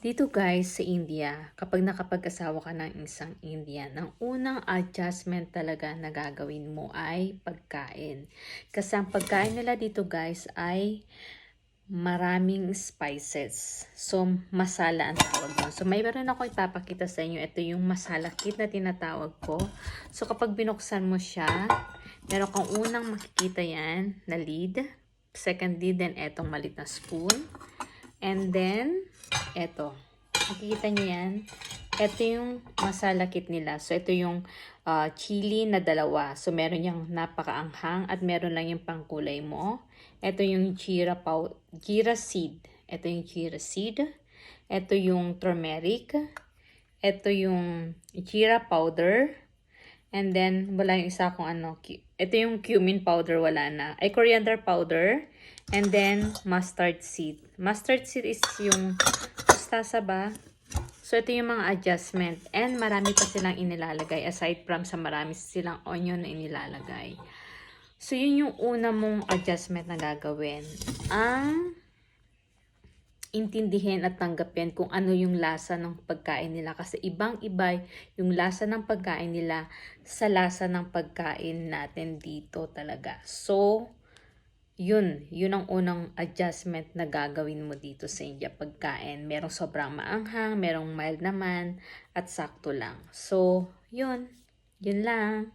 Dito guys sa India, kapag nakapag-asawa ka ng isang Indian, ang unang adjustment talaga na gagawin mo ay pagkain. Kasi ang pagkain nila dito guys ay maraming spices. So, masala ang tawag doon. So, may meron ako ipapakita sa inyo. Ito yung masala kit na tinatawag ko. So, kapag binuksan mo siya, meron kang unang makikita yan na lid. Second lid, then etong malit na spoon. And then, eto. Nakikita niyo yan? Ito yung masala kit nila. So, ito yung ah, chili na dalawa. So, meron yung napakaanghang at meron lang yung pangkulay mo. Ito yung jira, pow- jira seed. Ito yung jira seed. Ito yung turmeric. Ito yung jira powder. And then, wala yung isa kung ano. Ito yung cumin powder, wala na. Ay, coriander powder. And then, mustard seed. Mustard seed is yung mustasa ba? So, ito yung mga adjustment. And marami pa silang inilalagay. Aside from sa marami silang onion na inilalagay. So, yun yung una mong adjustment na gagawin. Ang intindihin at tanggapin kung ano yung lasa ng pagkain nila. Kasi ibang-iba yung lasa ng pagkain nila sa lasa ng pagkain natin dito talaga. So, yun, yun ang unang adjustment na gagawin mo dito sa India pagkain. Merong sobrang maanghang, merong mild naman, at sakto lang. So, yun. Yun lang.